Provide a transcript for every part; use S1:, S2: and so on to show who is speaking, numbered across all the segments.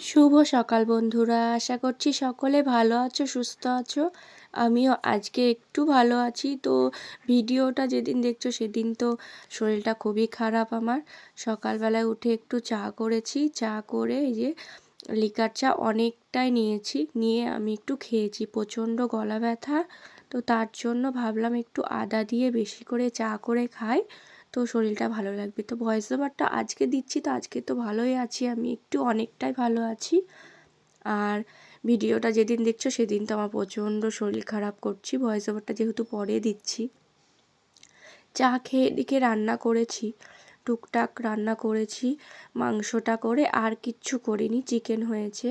S1: শুভ সকাল বন্ধুরা। আশা করছি সকলে ভালো আছো, সুস্থ আছো। আমিও আজকে একটু ভালো আছি। তো ভিডিওটা যেদিন দেখছ সেদিন তো শরীরটা খুবই খারাপ আমার। সকালবেলায় উঠে একটু চা করেছি। চা করে এই যে লিকার চা অনেকটাই নিয়েছি। নিয়ে আমি একটু খেয়েছি প্রচণ্ড গলা ব্যথা। তো তার জন্য ভাবলাম একটু আদা দিয়ে বেশি করে চা করে খাই। তো শরীরটা ভালো লাগবে। তো ভয়েস ওভারটা আজকে দিচ্ছি, তো আজকে তো ভালোই আছি আমি, একটু অনেকটাই ভালো আছি। আর ভিডিওটা যেদিন দেখছ সেদিন তো আমার প্রচণ্ড শরীর খারাপ করছি ভয়েস ওভারটা যেহেতু পরে দিচ্ছি। চা খেয়ে এদিকে রান্না করেছি, টুকটাক রান্না করেছি, মাংসটা করে আর কিচ্ছু করিনি চিকেন হয়েছে।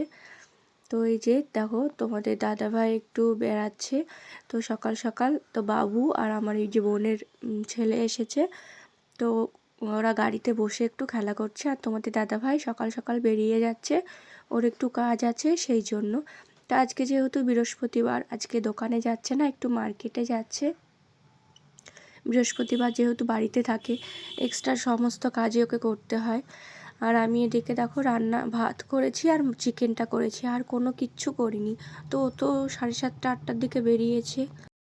S1: তো এই যে দেখো তোমাদের দাদাভাই একটু বেড়াচ্ছে, তো সকাল সকাল তো বাবু আর আমার এই যে বোনের ছেলে এসেছে তো ওরা গাড়িতে বসে একটু খেলা করছে আর তোমাদের দাদাভাই সকাল সকাল বেরিয়ে যাচ্ছে। ওর একটু কাজ আছে সেই জন্য। তা আজকে যেহেতু বৃহস্পতিবার, আজকে দোকানে যাচ্ছে না, একটু মার্কেটে যাচ্ছে। বৃহস্পতিবার যেহেতু বাড়িতে থাকে এক্সট্রা সমস্ত কাজই ওকে করতে হয়। আর আমি এদিকে দেখো রান্না, ভাত করেছি আর চিকেনটা করেছি, আর কোনো কিচ্ছু করিনি। তো ও তো সাড়ে সাতটা, আটটার দিকে বেরিয়েছে।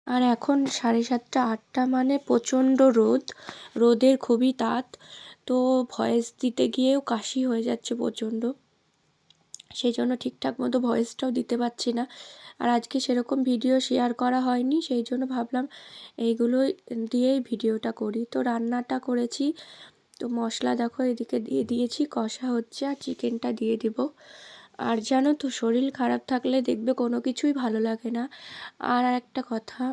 S1: আর এখন সাড়ে সাতটা, আটটা মানে প্রচণ্ড রোদ। রোদের খুবই তাত, তো ভয়েস দিতে গিয়েও কাশি হয়ে যাচ্ছে প্রচণ্ড। সেই জন্য ঠিকঠাক মতো ভয়েসটাও দিতে পারছি না। আর আজকে সেরকম ভিডিও শেয়ার করা হয়নি, সেই জন্য ভাবলাম এইগুলো দিয়েই ভিডিওটা করি। তো রান্নাটা করেছি। তো মশলা দেখো এদিকে দিয়ে দিয়েছি, কষা হচ্ছে আর চিকেনটা দিয়ে দিব। আর জানো তো, শরীর খারাপ থাকলে দেখবে কোনো কিছুই ভালো লাগে না। আর একটা কথা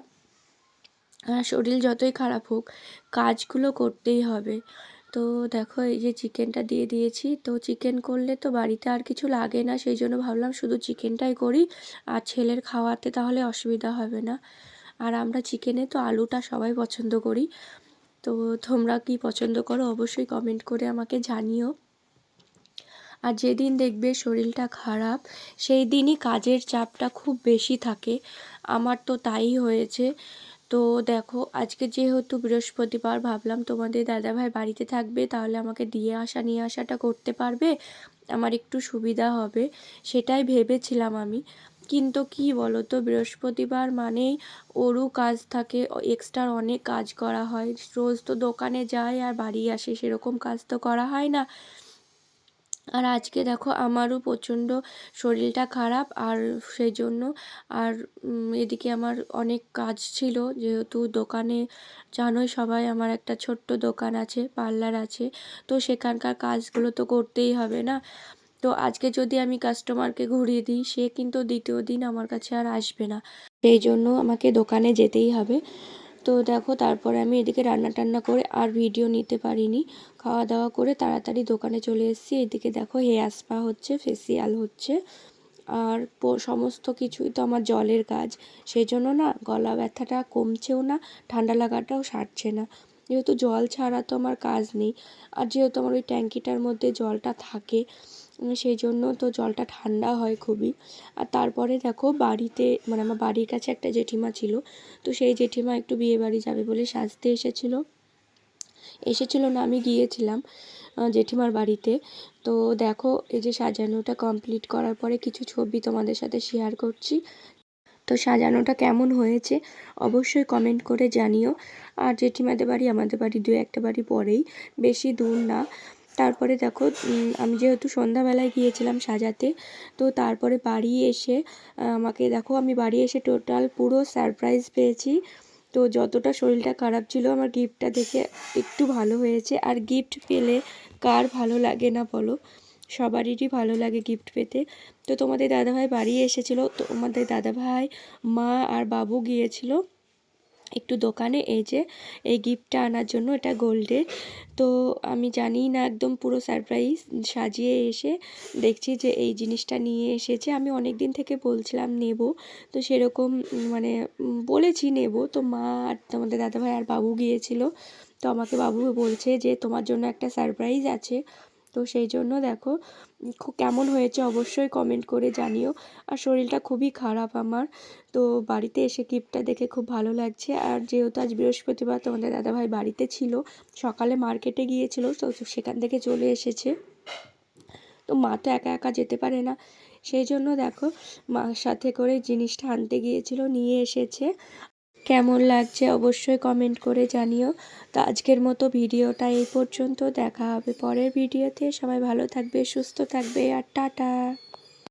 S1: শরীর যতই খারাপ হোক, কাজগুলো করতেই হবে। তো দেখো, এই যে চিকেনটা দিয়ে দিয়েছি, তো চিকেন করলে তো বাড়িতে আর কিছু লাগে না, সেই জন্য ভাবলাম শুধু চিকেনটাই করি, আর ছেলের খাওয়াতে তাহলে অসুবিধা হবে না। আর আমরা চিকেনে তো আলুটা সবাই পছন্দ করি, তো তোমরা কি পছন্দ করো অবশ্যই কমেন্ট করে আমাকে জানিও। আর যেদিন দেখবে শরীরটা খারাপ, সেই দিনই কাজের চাপটা খুব বেশি থাকে। আমার তো তাই হয়েছে। তো দেখো, আজকে যেহেতু বৃহস্পতিবার, ভাবলাম তোমাদের দাদাভাই বাড়িতে থাকবে, তাহলে আমাকে দিয়ে আসা, নিয়ে আসাটা করতে পারবে? আমার একটু সুবিধা হবে, সেটাই ভেবেছিলাম আমি। কিন্তু কি বলো তো বৃহস্পতিবার মানেই ওরও কাজ থাকে এক্সট্রা অনেক কাজ করা হয়। রোজ তো দোকানে যায় আর বাড়ি আসে, সেরকম কাজ তো করা হয় না। আর আজকে দেখো আমারও প্রচণ্ড শরীরটা খারাপ আর সেই জন্য আর এদিকে আমার অনেক কাজ ছিল যেহেতু দোকানে জানোই সবাই আমার একটা ছোট্ট দোকান আছে, পার্লার আছে, তো সেখানকার কাজগুলো তো করতেই হবে না। তো আজকে যদি আমি কাস্টমারকে ঘুরিয়ে দিই, সে কিন্তু দ্বিতীয় দিন আমার কাছে আর আসবে না। সেই জন্য আমাকে দোকানে যেতেই হবে। তো দেখো, তারপরে আমি এদিকে রান্না টান্না করে আর ভিডিও নিতে পারিনি। খাওয়া দাওয়া করে তাড়াতাড়ি দোকানে চলে এসেছি। এদিকে দেখো হেয়ার স্পা হচ্ছে ফেসিয়াল হচ্ছে। আর সমস্ত কিছুই তো আমার জলের কাজ। সেই জন্য না, গলা ব্যথাটা কমছেও না, ঠান্ডা লাগাটাও সারছে না। যেহেতু জল ছাড়া তো আমার কাজ নেই। আর যেহেতু আমার ওই ট্যাঙ্কিটার মধ্যে জলটা থাকে সেই জন্য তো জলটা ঠান্ডা হয় খুবই। আর তারপরে দেখো বাড়িতে মানে আমার বাড়ির কাছে একটা জেঠিমা ছিল, তো সেই জেঠিমা একটু বিয়ে বাড়ি যাবে বলে সাজতে এসেছিল। এসেছিল না, আমি গিয়েছিলাম জেঠিমার বাড়িতে। তো দেখো এই যে সাজানোটা কমপ্লিট করার পরে কিছু ছবি তোমাদের সাথে শেয়ার করছি। তো সাজানোটা কেমন হয়েছে অবশ্যই কমেন্ট করে জানিও। আর জেঠিমাদের বাড়ি আমাদের বাড়ি দু একটা বাড়ি পরেই, বেশি দূর না। তারপরে দেখো আমি যেহেতু সন্ধ্যাবেলায় গিয়েছিলাম সাজাতে, তো তারপরে বাড়ি এসে আমাকে দেখো, আমি বাড়ি এসে টোটাল পুরো সারপ্রাইজ পেয়েছি। তো যতটা শরীরটা খারাপ ছিল, আমার গিফটটা দেখে একটু ভালো হয়েছে। আর গিফট পেলে কার ভালো লাগে না বলো? সবারই ভালো লাগে গিফট পেতে। তো তোমাদের দাদাভাই বাড়ি এসেছিল, তোমাদের দাদাভাই, মা আর বাবু গিয়েছিল। একটু দোকানে এই যে, এই গিফটটা আনার জন্য এটা গোল্ডের তো আমি জানি না, একদম পুরো সারপ্রাইজ সাজিয়ে এসে দেখছি যে এই জিনিসটা নিয়ে এসেছে। আমি অনেক দিন থেকে বলছিলাম নেব। তো সেরকম মানে বলেছি নেব। তো মা আর তোমাদের দাদাভাই আর বাবু গিয়েছিল। তো আমাকে বাবু বলছে যে তোমার জন্য একটা সারপ্রাইজ আছে। তো সেই জন্য দেখো কেমন হয়েছে অবশ্যই কমেন্ট করে জানিও। আর শরীরটা খুবই খারাপ আমার। তো বাড়িতে এসে গিফটটা দেখে খুব ভালো লাগছে। আর যেহেতু আজ বৃহস্পতিবার তোমাদের দাদাভাই বাড়িতে ছিল। সকালে মার্কেটে গিয়েছিল, তো সেখান থেকে চলে এসেছে। তো মা তো একা একা যেতে পারে না। সেই জন্য দেখো মার সাথে করে জিনিসটা আনতে গিয়েছিল, নিয়ে এসেছে। কেমন লাগছে অবশ্যই কমেন্ট করে জানিও। তো আজকের মতো ভিডিওটা এই পর্যন্ত। দেখা হবে পরের ভিডিওতে। সবাই ভালো থাকবে, সুস্থ থাকবে, আর টাটা।